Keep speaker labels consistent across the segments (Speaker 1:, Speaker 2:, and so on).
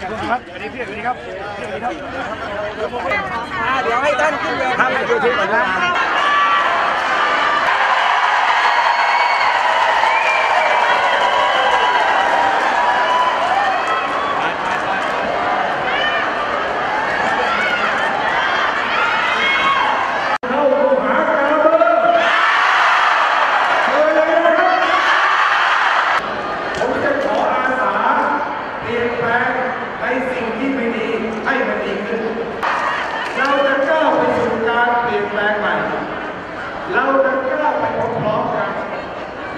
Speaker 1: ครับสวัสดีพี่สวัสดีครับสวัสดีครับ
Speaker 2: เดี๋ยวให้ท่านขึ้นเวทีครับยูทูบก่อนนะ
Speaker 3: ผมจะขออาสาเปลี่ยนแปลงในสิ่งที่ไม่ดีให้มันดีขึ้น เราจะก้าวไปสู่การเปลี่ยนแปลงใหม่ เราจะก้าวไปพร้อมๆกัน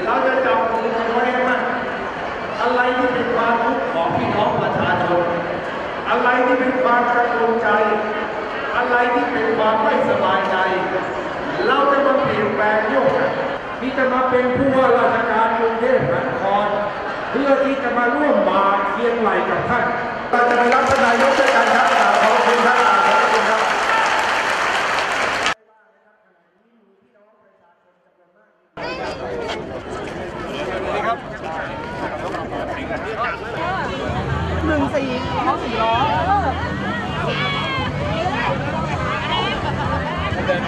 Speaker 3: เราจะจับมือกันไว้ให้มั่นอะไรที่เป็นความทุกข์ของพี่น้องประชาชน อะไร ที่เป็นความกังวลใจ อะไรที่เป็นความไม่สบายใจ เราจะมาเปลี่ยนแปลงโยกนี่จะมาเป็นผู้ว่าราชการกรุงเทพมหานคร เพื่อที่จะมาร่วมบาเคียงไหลกับท่านเราจะไปรับนายกด้วยกันครับกาบขอบคุณครับกราบขอบคุณครับ
Speaker 2: หนึ่งสี่เขาสี่ล้อ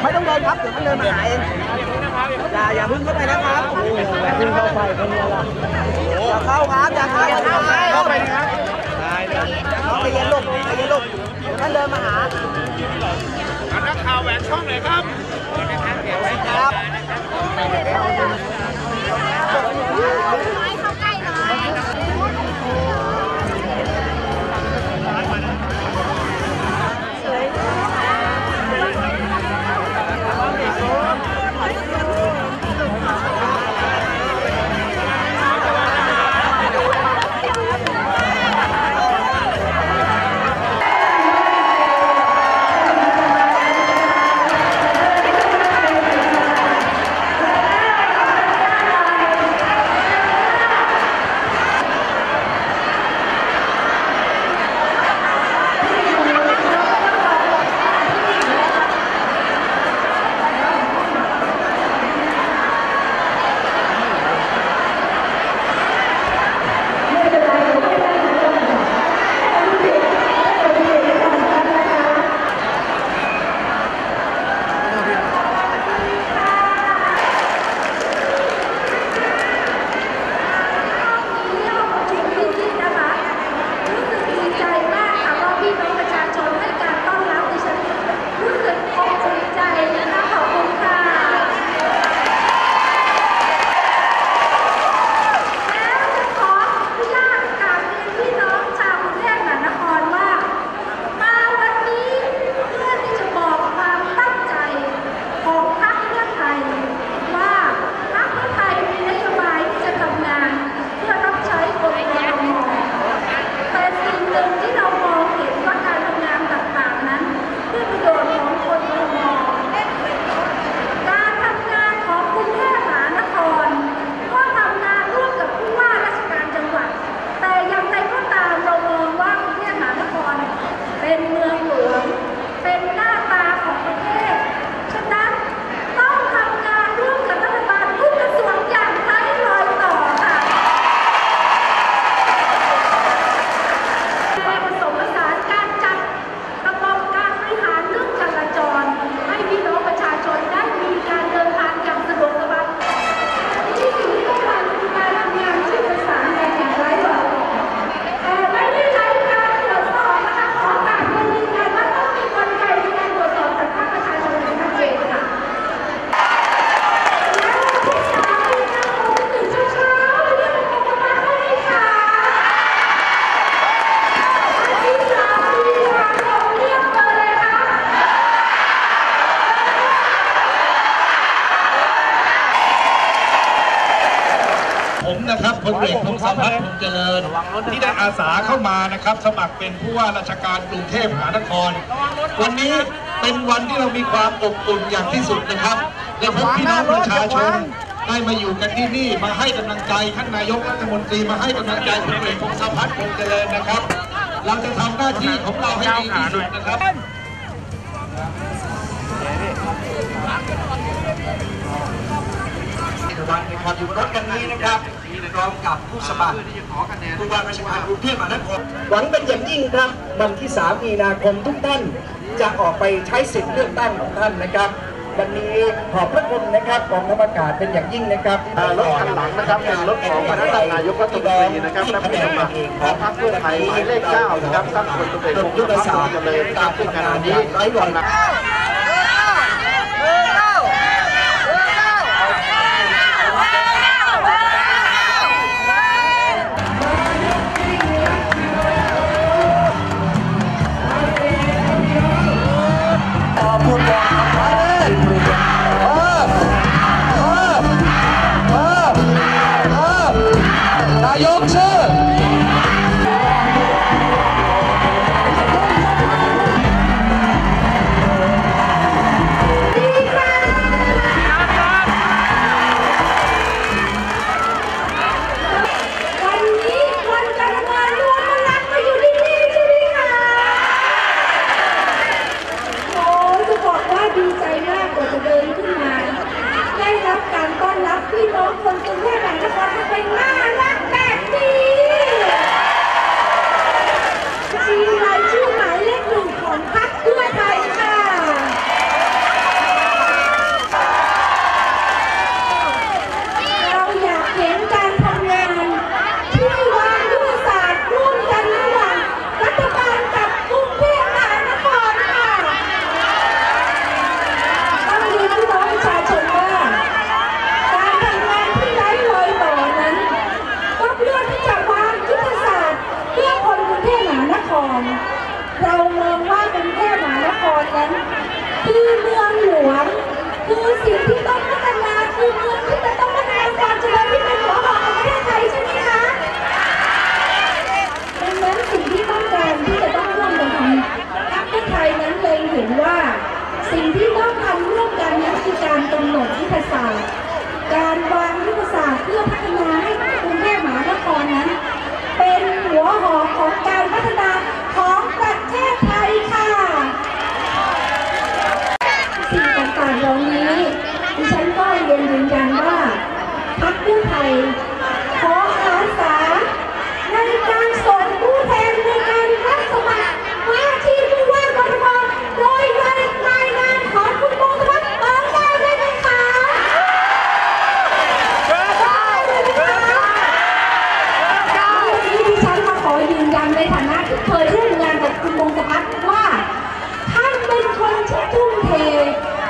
Speaker 2: ไม่ต้องเดินครับเดี๋ยวมันเดินมาหาเองอย่าอย่าพึ่งเข้าไปนะครับอย่าพึ่งเข้าไปเป็นไงล่ะอย่าเข้าครับอย่าเข้าอย่าเข้าเข้าไปนะครับใจเย็นลูกใจเย็นลูกเดี๋ยวท่านเดินมาหา
Speaker 1: นักข่าวแหวนช่องเลยครับ
Speaker 4: เป็นเมืองหลวง เป็นหน้าตาของประเทศ ฉะนั้นต้องทำงานร่วมกับรัฐบาลทุกกระทรวงอย่างไร้รอยต่อค่ะ การผสมผสานการจัดระบบการบริหารเรื่องจราจร ให้พี่น้องประชาชนได้มีการเดินทางอย่างสะดวกสบายที่สิ่งที่ต้องการคือการทำงานที่ประสานกันอย่างไร้รอยต่อแต่ไม่ได้ใช้การตรวจสอบนะคะขอการเรียนยืนยันว่าต้องมีกลไกในการตรวจสอบจากภาคประชาชนอย่างชัดเจนค่ะ และที่สามคือการลงตื่นเช้าๆเรียกว่าประมาณเท่านี้ค่ะ ที่สามมีทางลงเรียบเลยค่ะ
Speaker 3: ผม นะครับพลเอกพงศพัฒน์พงษ์เจริญ ที่ได้อาสาเข้ามานะครับ สมัครเป็นผู้ว่าราชการกรุงเทพมหานคร วันนี้เป็นวันที่เรามีความอบอุ่นอย่างที่สุดนะครับได้พบพี่น้องประชาชนได้มาอยู่กันที่นี่มาให้กำลังใจท่านนายกรัฐมนตรีมาให้กำลังใจพลเอกพงศพัฒน์พงเจริญนะครับ เราจะทำหน้าที่ของเราให้ดีที่สุดนะครับ
Speaker 2: ค
Speaker 5: ร วัตรนะครับอยู่บนรถคันนี้นะครับพร้อมกับผู้สมัครผู้ว่าราชการกรุงเทพมหานครหวังเป็นอย่างยิ่งครับวันที่ 3 มีนาคมทุกท่านจะออกไปใช้สิทธิ์เลือกตั้งของท่านนะครับวันนี้ขอบพระคุณนะครับกองทัพอากาศเป็นอย่างยิ่งนะครับ
Speaker 6: รถคันหลังนะครับเป็นรถของคณะนายกรัฐมนตรีนะครับและผู้สมัครของพรรคเพื่อไทยหมายเลขเก้านะครับท่านพลตำรวจเอก
Speaker 5: ยุทธศาสตร์
Speaker 6: เจริญตามซึ่งขณะนี้
Speaker 5: ไร้หวังพูด
Speaker 1: นครนั้นคือเมืองหลวง คือสิ่งที่ต้องพัฒนาคือเมืองที่จะต้องพัฒนาความเจริญที่เป็นหัวหอกของประเทศไทยใช่ไหมคะดังนั้นสิ่งที่ต้องการที่จะต้องร่วมกันทำพรรคเพื่อไทยนั้นเลยเห็นว่า สิ่งที่ต้องทำร่วมกันนั้นคือการกำหนดยุทธศาสตร์ การวางยุทธศาสตร์เพื่อพัฒนาให้กรุงเทพมหานครนั้น เป็นหัวหอกของการพัฒนาของประเทศไทยค่ะ สิ่งต่างๆเหล่านี้ดิฉันก็เรียนยืนยันว่าพรรคเพื่อไทยขออาสาในการส่งผู้แทนในการรับสมัครว่าที่ผู้ว่ากทมโดยในรายงานของคุณพงศวัฒน์เปิดได้ไหมคะเปิดได้ไหมคะวันนี้ดิฉันมาขอยืนยันในฐานะที่เคยร่วมงานกับคุณพงศวัฒน์ว่า ท่านเป็นคนที่ทุ่มเท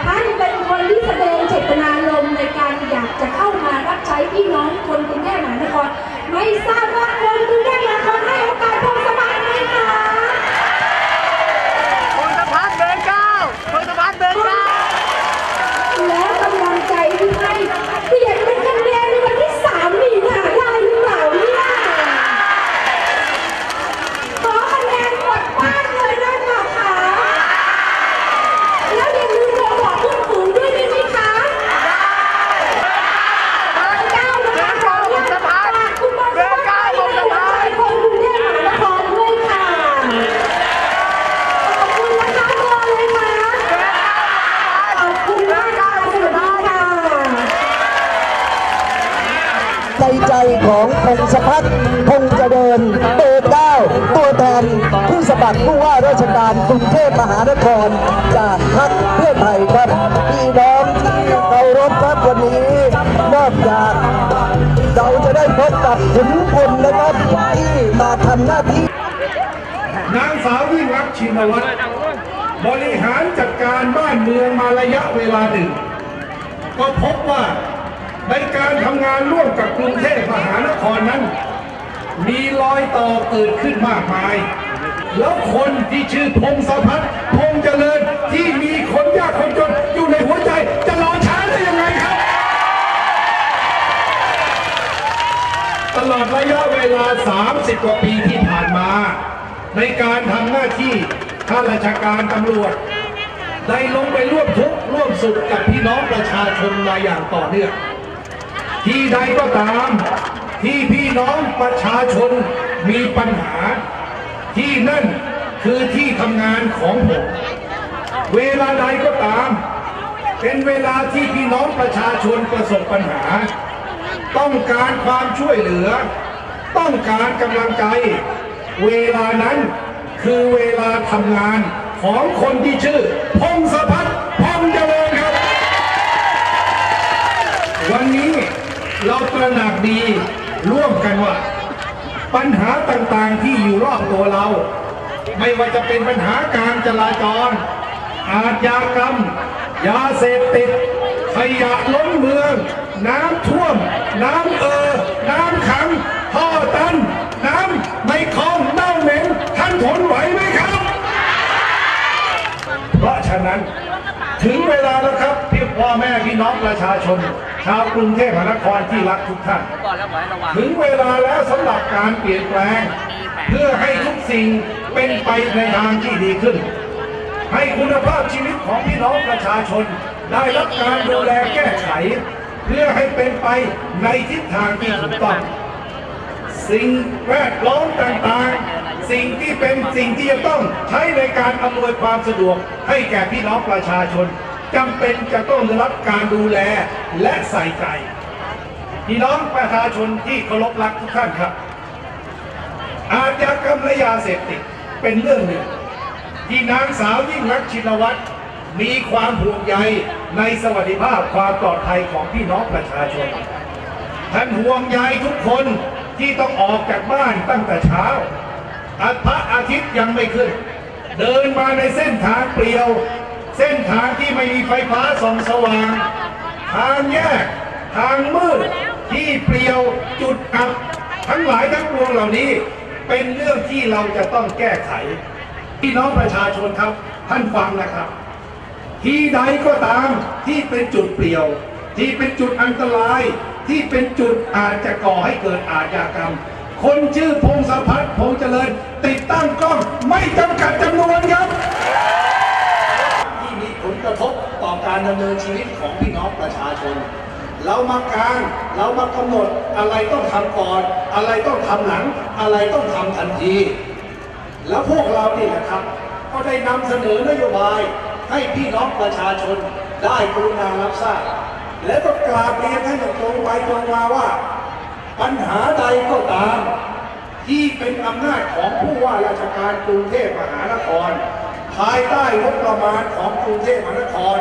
Speaker 1: ท่านเป็นคนที่แสดงเจตนารมณ์ในการอยากจะเข้ามารับใช้พี่น้องคนกรุงเทพมหานคร ไม่ทราบว่าคนกรุงเทพมหานครให้โอกาสพงสมัครไหมคะ
Speaker 6: คนสะพานเบอร์เก้าคนสะพานเบอร์เก้า
Speaker 1: และกำลังใจที่ให้เปลี่ยนเป็นคะแนนในวันที่สามมีนาได้หรือเปล่าเนี่ยขอคะแนนหมดบ้านเลยได้ไหมคะแล้วอย่าลืมโทรบอกเพื่อนฝูงด้วยได้ไหมคะ เบอร์เก้านะคะขออนุญาตฝากคุณบอลสวัสดิ์ในหัวใจคนกรุงเทพมหานครด้วยค่ะ ขอบคุณนะคะเบอร์เลยค่ะขอบคุณมากค่ะสวัสดีค่ะ
Speaker 5: ใจใจของพงศพัฒน์พงษเจริญเบอร์เก้าตัวแทนผู้สมัครผู้ว่าราชการกรุงเทพมหานคร จากพรรคเพื่อไทยครับพี่น้องที่เคารพครับวันนี้นอกจากเราจะได้พบกับขุนพลนะครับที่มาทำหน้าที่
Speaker 3: นางสาวยิ่งรักชินวัตรบริหารจัดการบ้านเมืองมาระยะเวลาหนึ่ง ก็พบว่า ในการทำงานร่วมกับกรุงเทพมหานครนั้น มีรอยต่อเกิดขึ้นมากมาย แล้วคนที่ชื่อพงศพัฒน์พงษเจริญที่มีคนยากคนจนอยู่ในหัวใจจะรอช้าได้ยังไงครับ ตลอดระยะเวลา 30 กว่าปีที่ผ่านมา ในการทำหน้าที่ข้าราชการตำรวจได้ลงไปร่วมทุกข์ร่วมสุขกับพี่น้องประชาชนมาอย่างต่อเนื่อง ที่ใดก็ตาม ที่พี่น้องประชาชนมีปัญหา ที่นั่นคือที่ทำงานของผม เวลาใดก็ตาม เป็นเวลาที่พี่น้องประชาชนประสบปัญหา ต้องการความช่วยเหลือ ต้องการกำลังใจ เวลานั้นคือเวลาทำงานของคนที่ชื่อพงศพั เราตระหนักดีร่วมกันว่า ปัญหาต่างๆที่อยู่รอบตัวเรา ไม่ว่าจะเป็นปัญหาการจราจร อาชญากรรม ยาเสพติดขยะล้นเมือง น้ำท่วม น้ำเออ น้ำขังท่อตัน น้ำไม่คลองเน่าเหม็นท่านทนไหวไหมครับ เพราะฉะนั้นถึงเวลาแล้วครับ พี่พ่อแม่พี่น้องประชาชน ชาวกรุงเทพมหานครที่รักทุกท่าน ถึงเวลาแล้วสำหรับการเปลี่ยนแปลง เพื่อให้ทุกสิ่งเป็นไปในทางที่ดีขึ้น ให้คุณภาพชีวิตของพี่น้องประชาชน ได้รับการดูแลแก้ไข เพื่อให้เป็นไปในทิศทางที่ถูกต้องสิ่งแวดล้อมต่างๆ สิ่งที่เป็นสิ่งที่จะต้องใช้ในการอำนวยความสะดวกให้แก่พี่น้องประชาชน จำเป็นจะต้องได้รับการดูแลและใส่ใจพี่น้องประชาชนที่เคารพรักทุกท่านครับ อาชญากรรมและยาเสพติดเป็นเรื่องหนึ่ง ที่นางสาวยิ่งรักชินวัตรมีความห่วงใยในสวัสดิภาพความปลอดภัยของพี่น้องประชาชน ท่านห่วงใยทุกคนที่ต้องออกจากบ้านตั้งแต่เช้าอาพระอาทิตย์ยังไม่ขึ้น เดินมาในเส้นทางเปลี่ยว เส้นทางที่ไม่มีไฟฟ้าส่องสว่าง ทางแยก ทางมืด ที่เปลี่ยวจุดอับ ทั้งหลายทั้งปวงเหล่านี้ เป็นเรื่องที่เราจะต้องแก้ไข พี่น้องประชาชนครับ ท่านฟังนะครับ ที่ใดก็ตามที่เป็นจุดเปลี่ยว ที่เป็นจุดอันตราย ที่เป็นจุดอาจจะก่อให้เกิดอาชญากรรม คนชื่อพงศพัฒน์พงษ์เจริญ ติดตั้งกล้องไม่จำกัดจำนวนครับ ระทบต่อการดำเนินชีวิตของพี่น้องประชาชน เรามากางเรามากำหนดอะไรต้องทำก่อน อะไรต้องทำหลัง อะไรต้องทำทันที แล้วพวกเรานี่แหละครับ ก็ได้นำเสนอนโยบายให้พี่น้องประชาชนได้กรุณารับทราบและก็กราบเรียนให้อย่างตรงไปตรงมาว่า ปัญหาใดก็ตาม ที่เป็นอำนาจของผู้ว่าราชการกรุงเทพมหานคร ภายใต้งบประมาณของกรุงเทพมหานคร